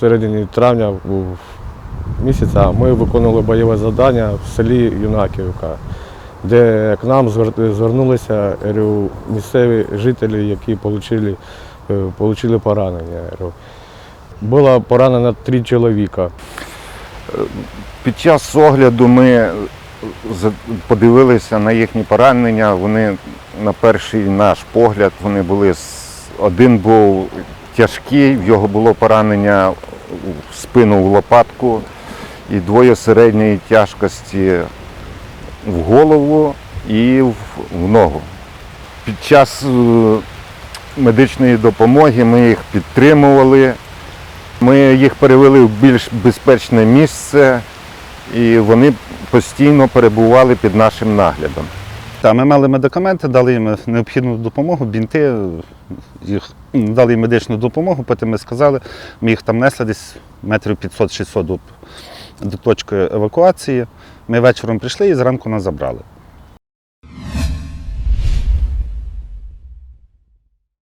середині травня місяця ми виконували бойове завдання в селі Юнаківка, де к нам звернулися місцеві жителі, які отримали, отримали поранення. Було поранено три чоловіка. Під час огляду ми подивилися на їхні поранення. Вони на перший наш погляд вони були один був тяжкий, в його було поранення в спину в лопатку, і двоє середньої тяжкості в голову і в, ногу. Під час е, медичної допомоги ми їх підтримували. Ми їх перевели в більш безпечне місце, і вони постійно перебували під нашим наглядом. Та, ми мали медикаменти, дали їм необхідну допомогу, бінти, їх дали їм медичну допомогу, потім ми сказали, ми їх там несли десь метрів 500-600 до, до точки евакуації. Ми вечором прийшли і зранку нас забрали.